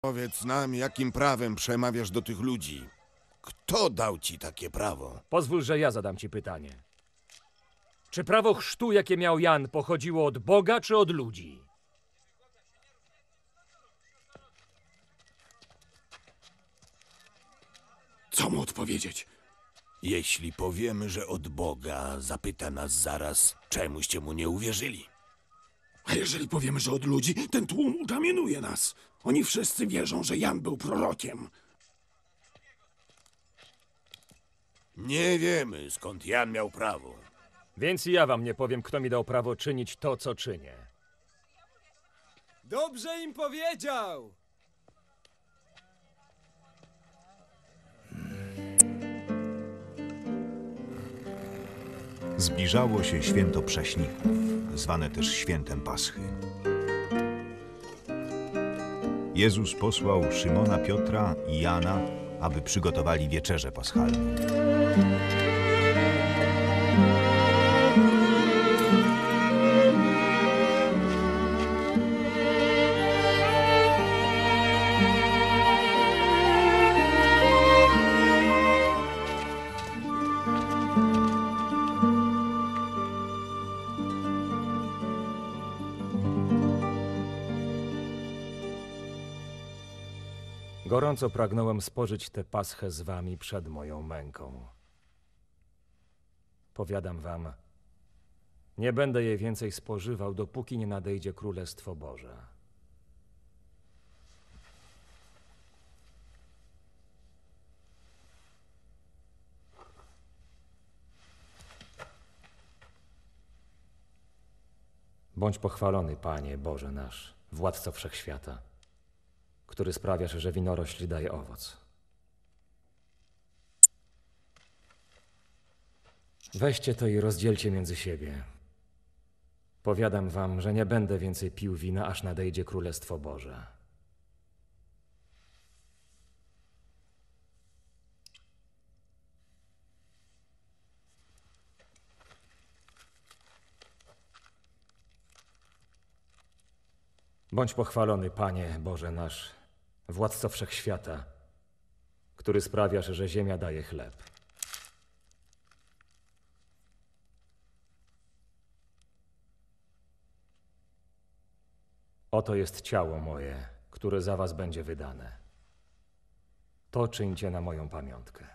Powiedz nam, jakim prawem przemawiasz do tych ludzi? Kto dał ci takie prawo? Pozwól, że ja zadam ci pytanie. Czy prawo chrztu, jakie miał Jan, pochodziło od Boga czy od ludzi? Co mu odpowiedzieć? Jeśli powiemy, że od Boga, zapyta nas zaraz, czemuście mu nie uwierzyli. A jeżeli powiemy, że od ludzi, ten tłum ukamienuje nas. Oni wszyscy wierzą, że Jan był prorokiem. Nie wiemy, skąd Jan miał prawo. Więc i ja wam nie powiem, kto mi dał prawo czynić to, co czynię. Dobrze im powiedział! Zbliżało się święto prześników, zwane też świętem Paschy. Jezus posłał Szymona, Piotra i Jana, aby przygotowali wieczerzę paschalną. Gorąco pragnąłem spożyć tę paschę z wami przed moją męką. Powiadam wam, nie będę jej więcej spożywał, dopóki nie nadejdzie Królestwo Boże. Bądź pochwalony, Panie Boże nasz, Władco Wszechświata, który sprawiasz, że winorośl daje owoc. Weźcie to i rozdzielcie między siebie. Powiadam wam, że nie będę więcej pił wina, aż nadejdzie Królestwo Boże. Bądź pochwalony, Panie Boże nasz, Władco Wszechświata, który sprawiasz, że ziemia daje chleb. Oto jest ciało moje, które za was będzie wydane. To czyńcie na moją pamiątkę.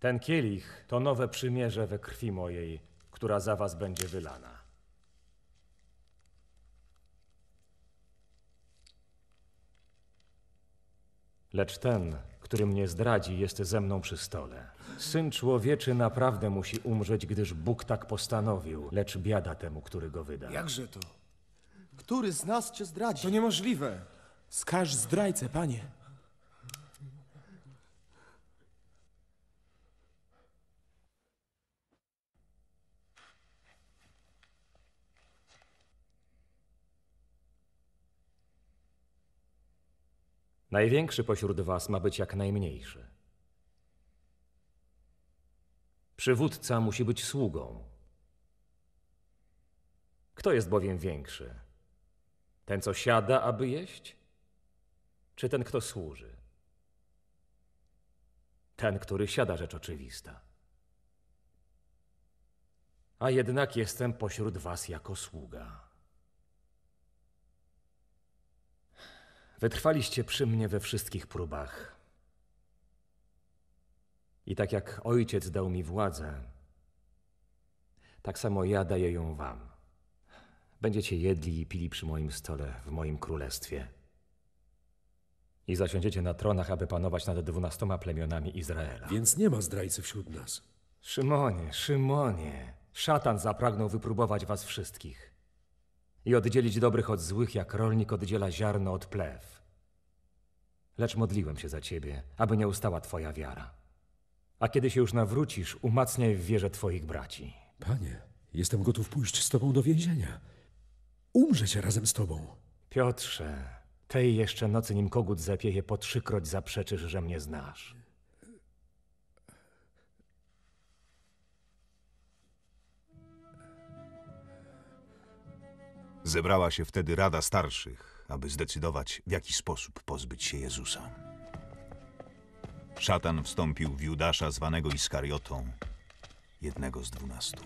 Ten kielich to nowe przymierze we krwi mojej, która za was będzie wylana. Lecz ten, który mnie zdradzi, jest ze mną przy stole. Syn człowieczy naprawdę musi umrzeć, gdyż Bóg tak postanowił, lecz biada temu, który go wyda. Jakże to? Który z nas cię zdradzi? To niemożliwe. Skaż zdrajcę, panie. Największy pośród was ma być jak najmniejszy. Przywódca musi być sługą. Kto jest bowiem większy? Ten, co siada, aby jeść? Czy ten, kto służy? Ten, który siada, rzecz oczywista. A jednak jestem pośród was jako sługa. Wytrwaliście przy mnie we wszystkich próbach. I tak jak ojciec dał mi władzę, tak samo ja daję ją wam. Będziecie jedli i pili przy moim stole w moim królestwie. I zasiądziecie na tronach, aby panować nad dwunastoma plemionami Izraela. Więc nie ma zdrajcy wśród nas. Szymonie, Szymonie, szatan zapragnął wypróbować was wszystkich i oddzielić dobrych od złych, jak rolnik oddziela ziarno od plew. Lecz modliłem się za ciebie, aby nie ustała twoja wiara. A kiedy się już nawrócisz, umacniaj w wierze twoich braci. Panie, jestem gotów pójść z tobą do więzienia. Umrzeć razem z tobą. Piotrze, tej jeszcze nocy, nim kogut zapieje, po trzykroć zaprzeczysz, że mnie znasz. Zebrała się wtedy Rada Starszych, aby zdecydować, w jaki sposób pozbyć się Jezusa. Szatan wstąpił w Judasza, zwanego Iskariotą, jednego z dwunastu.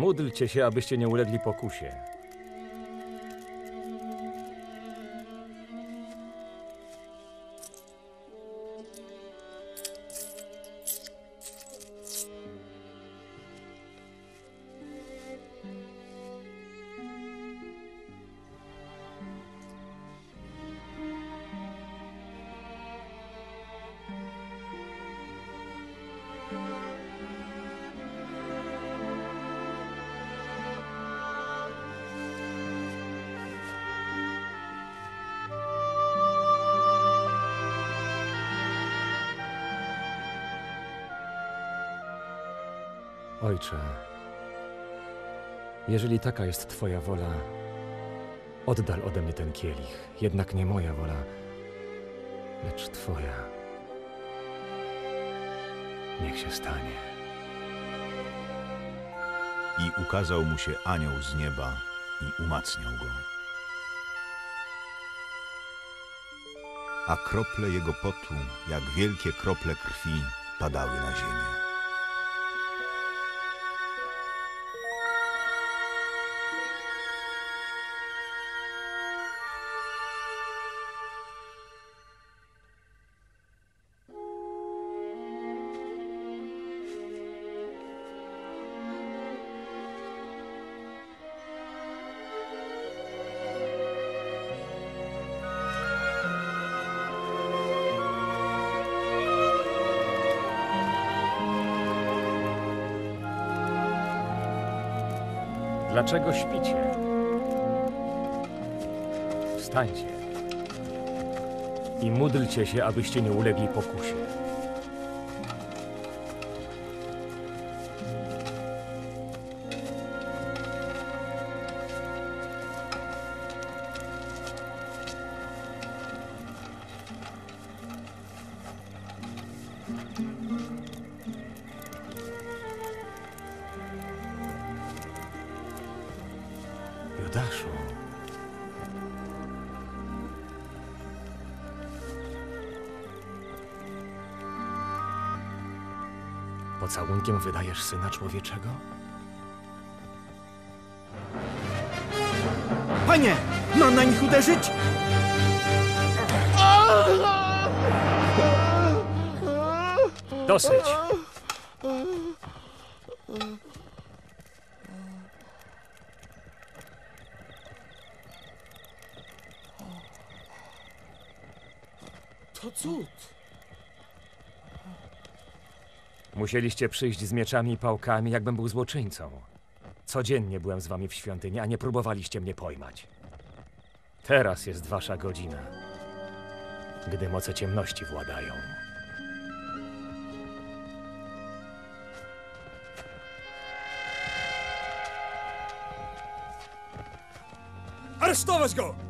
Módlcie się, abyście nie ulegli pokusie. Ojcze, jeżeli taka jest Twoja wola, oddal ode mnie ten kielich. Jednak nie moja wola, lecz Twoja. Niech się stanie. I ukazał mu się anioł z nieba i umacniał go. A krople jego potu, jak wielkie krople krwi, padały na ziemię. Dlaczego śpicie? Wstańcie i módlcie się, abyście nie ulegli pokusie. Judaszu. Pocałunkiem wydajesz syna człowieczego? Panie, mam na nich uderzyć? Dosyć! To cud. Musieliście przyjść z mieczami i pałkami, jakbym był złoczyńcą. Codziennie byłem z wami w świątyni, a nie próbowaliście mnie pojmać. Teraz jest wasza godzina, gdy moce ciemności władają. Aresztować go!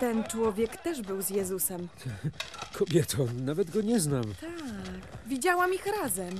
Ten człowiek też był z Jezusem. Kobieto, nawet go nie znam. Widziałam ich razem.